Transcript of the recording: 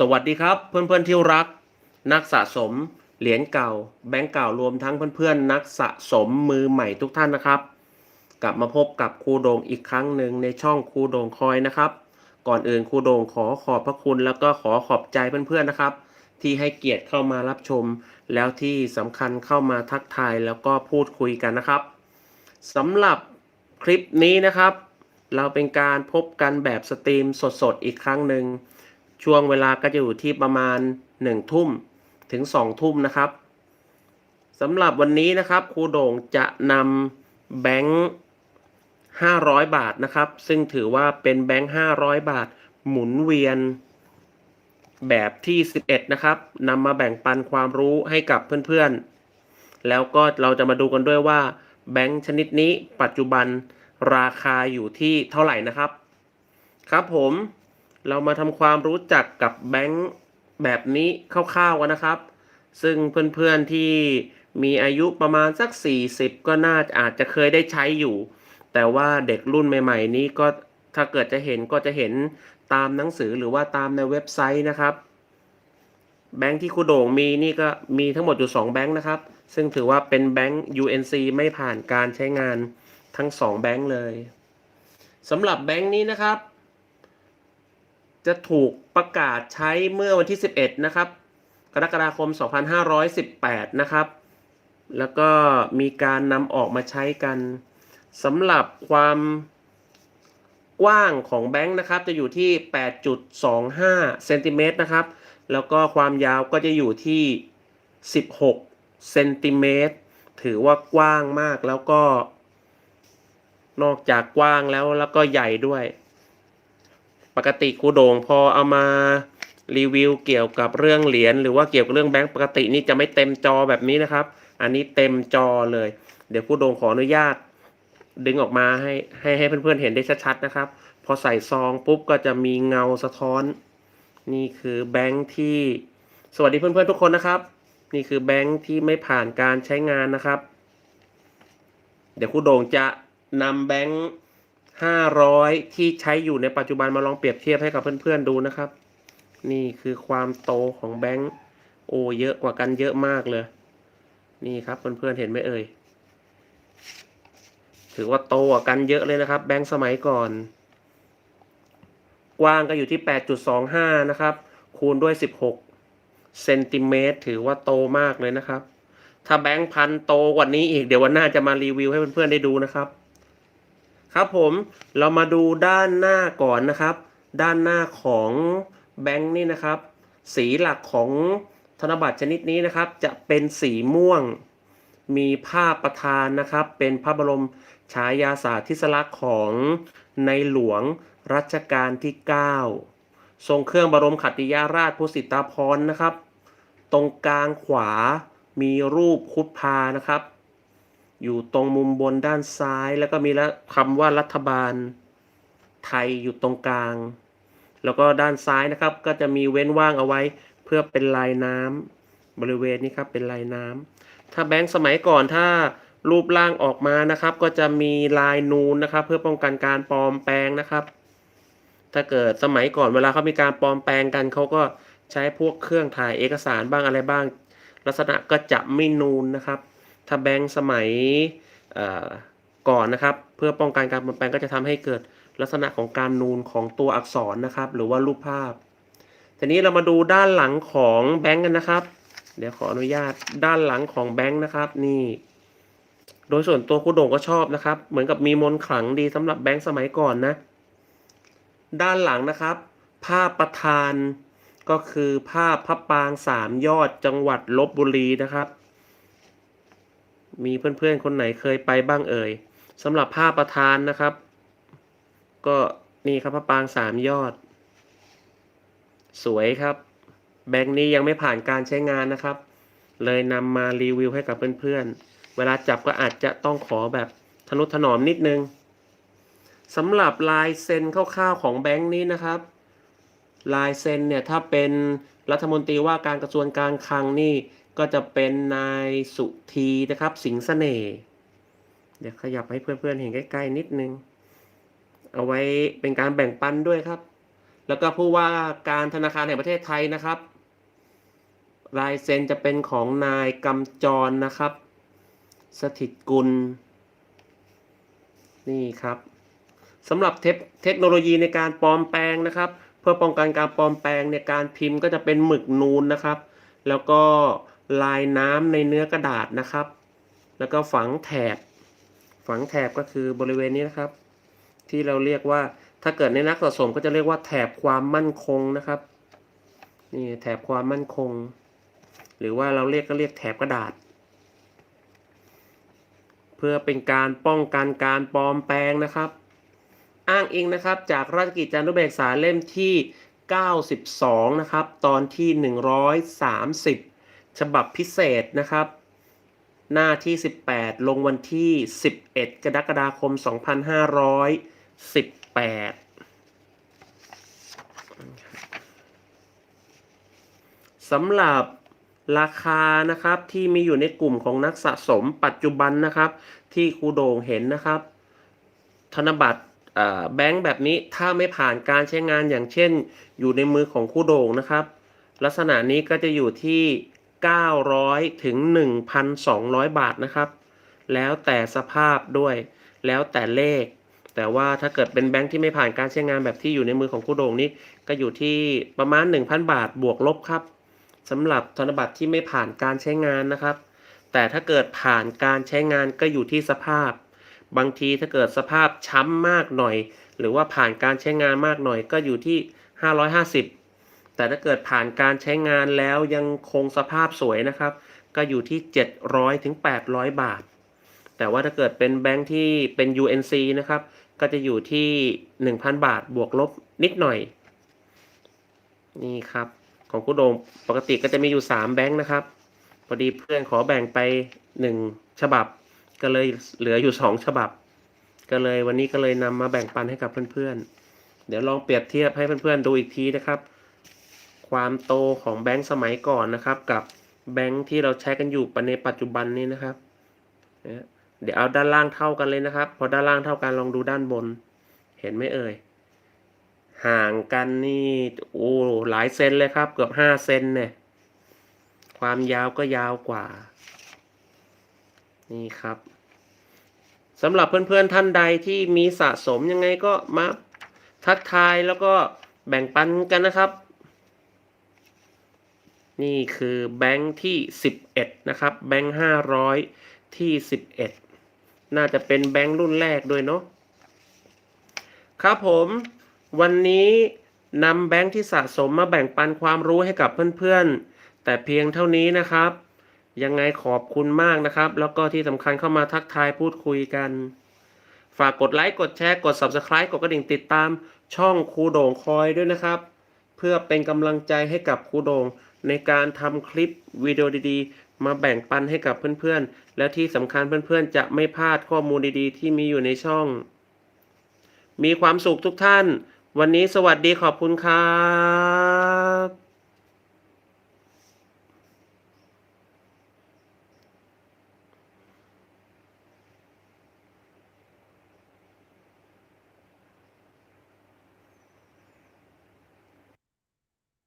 สวัสดีครับเพื่อนๆที่รัก นักสะสมเหรียญเก่า แบงก์เก่ารวมทั้งเพื่อนๆนักสะสมมือใหม่ทุกท่านนะครับ กลับมาพบกับครูโดงอีกครั้งหนึ่งในช่องครูโดงคอยนะครับ ก่อนอื่นครูโดงขอขอบพระคุณแล้วก็ขอขอบใจเพื่อนๆนะครับ ที่ให้เกียรติเข้ามารับชม แล้วที่สำคัญเข้ามาทักทายแล้วก็พูดคุยกันนะครับสำหรับคลิปนี้นะครับ เราเป็นการพบกันแบบสตรีมสดๆอีกครั้งหนึ่ง ช่วงเวลาก็จะอยู่ที่ประมาณ 1 ทุ่มถึง 2 ทุ่มนะครับสำหรับวันนี้นะครับครูโด่งจะนำแบงค์500 บาทนะครับ ซึ่งถือว่าเป็นแบงค์500 บาท หมุนเวียนแบบที่ 11 นะครับนำมาแบ่งปันความรู้ให้กับเพื่อนๆ แล้วก็เราจะมาดูกันด้วยว่า แบงค์ชนิดนี้ปัจจุบันราคาอยู่ที่เท่าไหร่นะครับ ครับผม เรามาทำความรู้จักกับแบงค์แบบนี้คร่าวๆกันนะครับ ซึ่งเพื่อนๆที่มีอายุประมาณสัก 40 ก็น่าจะอาจจะเคยได้ใช้อยู่ แต่ว่าเด็กรุ่นใหม่ ๆ นี้ก็ถ้าเกิดจะเห็นก็จะเห็นตามหนังสือหรือว่าตามในเว็บไซต์นะครับ แบงค์ที่ครูโด่งมีนี่ก็มีทั้งหมดอยู่ 2 แบงค์นะครับ ซึ่งถือว่าเป็นแบงค์ UNC ไม่ผ่านการใช้งานทั้ง 2 แบงค์เลยสำหรับแบงค์นี้นะครับ จะถูกประกาศใช้เมื่อวันที่ 11 นะครับ กรกฎาคม 2518 นะครับ แล้วก็มีการนำออกมาใช้กันสำหรับความกว้างของแบงค์นะครับ จะอยู่ที่ 8.25 เซนติเมตรนะครับ แล้วก็ความยาวก็จะอยู่ที่ 16 เซนติเมตร ถือว่ากว้างมากแล้วก็ นอกจากกว้างแล้วแล้วก็ใหญ่ด้วย ปกติครูโด่งพอเอามารีวิวเกี่ยวกับเรื่องเหรียญหรือว่าเกี่ยวกับเรื่องแบงก์ปกตินี่จะไม่เต็มจอแบบนี้นะครับ อันนี้เต็มจอเลย เดี๋ยวครูโด่งขออนุญาต ดึงออกมาให้ให้ให้เพื่อนๆเห็นได้ชัดๆนะครับ พอใส่ซองปุ๊บก็จะมีเงาสะท้อน นี่คือแบงค์ที่สวัสดีเพื่อนๆทุกคนนะครับ นี่คือแบงค์ที่ไม่ผ่านการใช้งานนะครับ เดี๋ยวครูโด่งจะนำแบงค์ 500 ที่ใช้อยู่ในปัจจุบันมาลองเปรียบเทียบให้กับเพื่อนๆดูนะครับ นี่คือความโตของแบงค์โอเยอะกว่ากันเยอะมากเลย นี่ครับเพื่อนๆเห็นไหมเอ่ยถือว่าโตกว่ากันเยอะเลยนะครับ แบงค์สมัยก่อน กว้างก็อยู่ที่ 8.25 นะครับ คูณด้วย 16เซนติเมตรถือว่าโตมากเลยนะครับ ถ้าแบงค์พันโตกว่านี้อีกเดี๋ยววันหน้าจะมารีวิวให้เพื่อนๆได้ดูนะครับ ครับผมเรามาดูด้านหน้าก่อนนะครับ ด้านหน้าของแบงค์นี่นะครับ สีหลักของธนบัตรชนิดนี้นะครับ จะเป็นสีม่วง มีภาพประธานนะครับ เป็นพระบรมฉายาสาธิสลักษณ์ของในหลวงรัชกาลที่ 9 ทรงเครื่องบรมขัติยาราชพุสิตาภรนะครับ ตรงกลางขวามีรูปคุดพานะครับ อยู่ตรงมุมบนด้านซ้าย แล้วก็มีละคำว่ารัฐบาลไทยอยู่ตรงกลาง แล้วก็ด้านซ้ายนะครับ ก็จะมีเว้นว่างเอาไว้ เพื่อเป็นลายน้ำบริเวณนี้ครับเป็นลายน้ำถ้าแบงค์สมัยก่อนถ้ารูปร่างออกมานะครับ ก็จะมีลายนูนนะครับ เพื่อป้องกันการปลอมแปลงนะครับ ถ้าเกิดสมัยก่อนเวลาเขามีการปลอมแปลงกันเขาก็ใช้พวกเครื่องถ่ายเอกสารบ้างอะไรบ้าง ลักษณะก็จะไม่นูนนะครับ ถ้าแบงค์สมัยก่อนนะครับ เพื่อป้องกันการเปลอมแปลงก็จะทำให้เกิดลักษณะของการนูนของตัวอักษรนะครับ หรือว่ารูปภาพ ทีนี้เรามาดูด้านหลังของแบงค์กันนะครับ เดี๋ยวขออนุญาตด้านหลังของแบงค์นะครับ นี่ โดยส่วนตัวครูโด่งก็ชอบนะครับ เหมือนกับมีมนขลังดีสำหรับแบงค์สมัยก่อนนะ ด้านหลังนะครับ ภาพประธานก็คือภาพพระปรางสามยอดจังหวัดลบบุรีนะครับ มีเพื่อนๆคนไหนเคยไปบ้างเอ่ยสำหรับภาประธานนะครับ ก็นี่ครับพระปางสามยอด สวยครับ แบงค์นี้ยังไม่ผ่านการใช้งานนะครับ เลยนำมารีวิวให้กับเพื่อนๆ เวลาจับก็อาจจะต้องขอแบบทนุถนอมนิดนึงสำหรับลายเซ็นคร่าวๆของแบงค์นี้นะครับ ลายเซ็นเนี่ยถ้าเป็นรัฐมนตรีว่าการกระทรวงการคลังนี่ ก็จะเป็นนายสุธีนะครับ สิงห์เสน่ห์เดี๋ยวขยับให้เพื่อนๆเห็นใกล้ๆนิดนึง เอาไว้เป็นการแบ่งปันด้วยครับ แล้วก็ผู้ว่าการธนาคารแห่งประเทศไทยนะครับลายเซ็นจะเป็นของนายกำจรนะครับ สถิตกุล นี่ครับสำหรับเทคเทคโนโลยีในการปลอมแปลงนะครับ เพื่อป้องกันการปลอมแปลงในการพิมพ์ก็จะเป็นหมึกนูนนะครับ แล้วก็ ลายน้ำในเนื้อกระดาษนะครับ แล้วก็ฝังแถบ ฝังแถบก็คือบริเวณนี้นะครับ ที่เราเรียกว่าถ้าเกิดในนักสะสมก็จะเรียกว่าแถบความมั่นคงนะครับนี่แถบความมั่นคง หรือว่าเราเรียกก็เรียกแถบกระดาษ เพื่อเป็นการป้องกันการปลอมแปลงนะครับ อ้างอิงนะครับ จากราชกิจจานุเบกษาเล่มที่ 92 นะครับ ตอนที่ 130 ฉบับพิเศษนะครับ หน้าที่ 18 ลงวันที่ 11 กรกฎาคม 2518 สำหรับราคานะครับที่มีอยู่ในกลุ่มของนักสะสมปัจจุบันนะครับ ที่ครูโด่งเห็นนะครับ ธนบัตรแบงค์แบบนี้ถ้าไม่ผ่านการใช้งานอย่างเช่น อยู่ในมือของครูโด่งนะครับ ลักษณะนี้ก็จะอยู่ที่ 900 ถึง 1,200 บาทนะครับ แล้วแต่สภาพด้วย แล้วแต่เลข แต่ว่าถ้าเกิดเป็นแบงค์ที่ไม่ผ่านการใช้งานแบบที่อยู่ในมือของครูโด่งนี้ก็อยู่ที่ประมาณ 1,000 บาทบวกลบครับสำหรับธนบัตรที่ไม่ผ่านการใช้งานนะครับ แต่ถ้าเกิดผ่านการใช้งานก็อยู่ที่สภาพ บางทีถ้าเกิดสภาพช้ำมากหน่อย หรือว่าผ่านการใช้งานมากหน่อยก็อยู่ที่ 550 แต่ถ้าเกิดผ่านการใช้งานแล้วยังคงสภาพสวยนะครับ ก็อยู่ที่ 700ถึง800 บาท แต่ว่าถ้าเกิดเป็นแบงค์ที่เป็น UNC นะครับ ก็จะอยู่ที่ 1,000 บาทบวกลบนิดหน่อย นี่ครับ ของคุณโดมปกติก็จะมีอยู่ 3 แบงค์นะครับ พอดีเพื่อนขอแบ่งไป 1 ฉบับ ก็เลยเหลืออยู่ 2 ฉบับ ก็เลยวันนี้ก็เลยนำมาแบ่งปันให้กับเพื่อนๆเดี๋ยวลองเปรียบเทียบให้เพื่อนๆดูอีกทีนะครับ ความโตของแบงค์สมัยก่อนนะครับ กับแบงค์ที่เราใช้กันอยู่ในปัจจุบันนี้นะครับเนี่ยเดี๋ยวเอาด้านล่างเท่ากันเลยนะครับ พอด้านล่างเท่ากันลองดูด้านบน เห็นไหมเอ่ย ห่างกันนี่โอ้หลายเซนเลยครับ เกือบห้าเซนเนี่ย ความยาวก็ยาวกว่า นี่ครับสำหรับเพื่อนๆท่านใดที่มีสะสมยังไงก็มาทักทายแล้วก็แบ่งปันกันนะครับ นี่คือแบงค์ที่ 11 นะครับ แบงค์500 ที่ 11 น่าจะเป็นแบงค์รุ่นแรกด้วยเนาะครับผมวันนี้นำแบงค์ที่สะสมมาแบ่งปันความรู้ให้กับเพื่อนๆ แต่เพียงเท่านี้นะครับ ยังไงขอบคุณมากนะครับ แล้วก็ที่สำคัญเข้ามาทักทายพูดคุยกัน ฝากกดไลค์กดแชร์กด Subscribe กดกระดิ่งติดตามช่องครูโด่งคอยด้วยนะครับ เพื่อเป็นกำลังใจให้กับครูโด่ง ในการทำคลิปวิดีโอดีๆ มาแบ่งปันให้กับเพื่อนๆ และที่สำคัญเพื่อนๆ จะไม่พลาดข้อมูลดีๆ ที่มีอยู่ในช่อง มีความสุขทุกท่าน วันนี้สวัสดีขอบคุณครับ